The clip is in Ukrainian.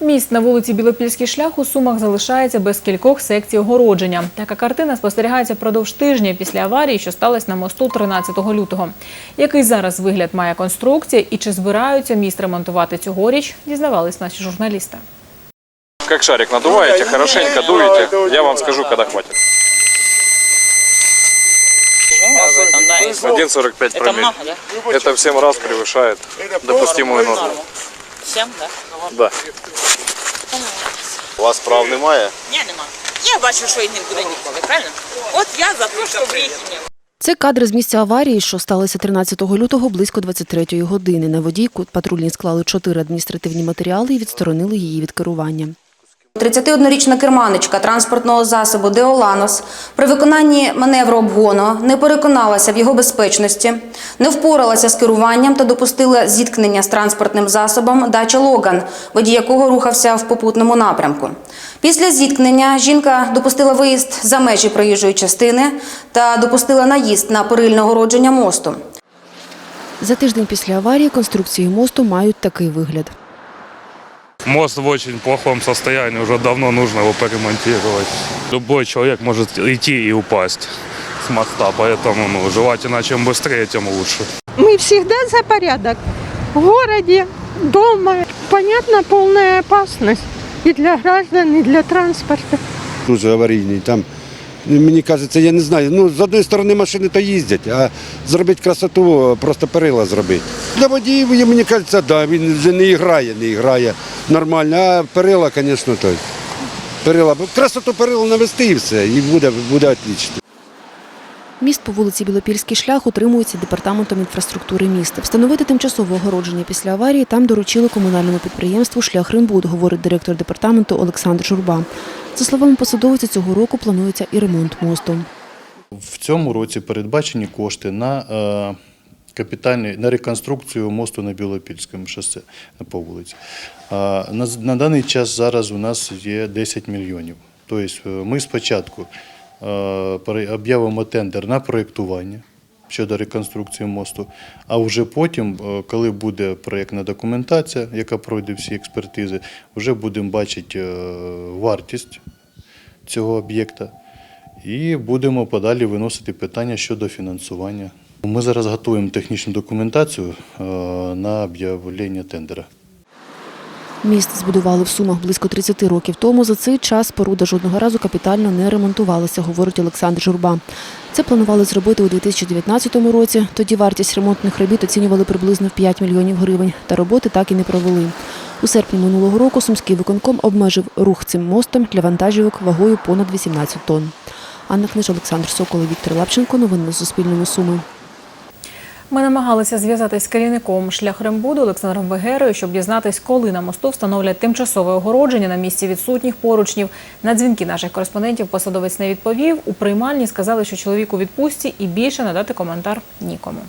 Міст на вулиці Білопільський шлях у Сумах залишається без кількох секцій огородження. Така картина спостерігається впродовж тижня після аварії, що сталася на мосту 13 лютого. Який зараз вигляд має конструкція і чи збираються міст ремонтувати цьогоріч, дізнавались наші журналісти. Как шарик надуваете, хорошенько дуете. Я вам скажу, когда хватит. Много там, да? и 1,45 Это промилле. много, да? Это в 7 раз превышает допустимую норму. Всем, да? Да. У вас прав немає? Ні, нема. Я бачу, що їх не буде ніколи, правильно? От я за те, щоб їх не Це кадри з місця аварії, що сталося 13 лютого близько 23-ї години. На водійку патрульні склали чотири адміністративні матеріали і відсторонили її від керування. 31-річна керманичка транспортного засобу Деоланос при виконанні маневру обгону не переконалася в його безпечності, не впоралася з керуванням та допустила зіткнення з транспортним засобом Дача Логан, водій якого рухався в попутному напрямку. Після зіткнення жінка допустила виїзд за межі проїжджої частини та допустила наїзд на перильне огородження мосту. За тиждень після аварії конструкції мосту мають такий вигляд. Мост в очень плохом состоянии, уже давно нужно его поремонтировать. Любой человек может идти и упасть с моста, поэтому ну, желательно чем быстрее, тем лучше. Мы всегда за порядок. В городе, дома. Понятно, полная опасность и для граждан, и для транспорта. дуже аварійний. Там, ну, мені кажеться, я не знаю. Ну, з однієї сторони машини то їздять, а зробити красоту, просто перила зробити. Для водіїв, я- мені кажеться, да, він вже не грає, не грає нормально. А перила, звісно, той. Перила, красоту перила навести і все, і буде, буде отлично. Міст по вулиці Білопільський шлях утримується департаментом інфраструктури міста. Встановити тимчасове огородження після аварії там доручили комунальному підприємству Шлях Римбуд, говорить директор департаменту Олександр Журба. За словами посадовця, цього року планується і ремонт мосту. В цьому році передбачені кошти на капітальні на реконструкцію мосту на Білопільському шосе по вулиці. На, на даний час зараз у нас є 10 мільйонів. Тобто е, ми спочатку е, об'явимо тендер на проєктування щодо реконструкції мосту, а вже потім, е, коли буде проєктна документація, яка пройде всі експертизи, вже будемо бачити вартість цього об'єкта. І будемо подалі виносити питання щодо фінансування. Ми зараз готуємо технічну документацію е, на об'явлення тендера. Міст збудували в Сумах близько 30 років тому. За цей час споруда жодного разу капітально не ремонтувалася, говорить Олександр Журба. Це планували зробити у 2019 році. Тоді вартість ремонтних робіт оцінювали приблизно в 5 мільйонів гривень. Та роботи так і не провели. У серпні минулого року Сумський виконком обмежив рух цим мостом для вантажівок вагою понад 18 тонн. Анна Книж, Олександр Сокол, Віктор Лапченко. Новини на Суспільному Суми. Ми намагалися зв'язатись з керівником шлях Рембуду Олександром Вегерою, щоб дізнатись, коли на мосту встановлять тимчасове огородження на місці відсутніх поручнів. На дзвінки наших кореспондентів посадовець не відповів. У приймальні сказали, що чоловік у відпустці і більше надати коментар нікому.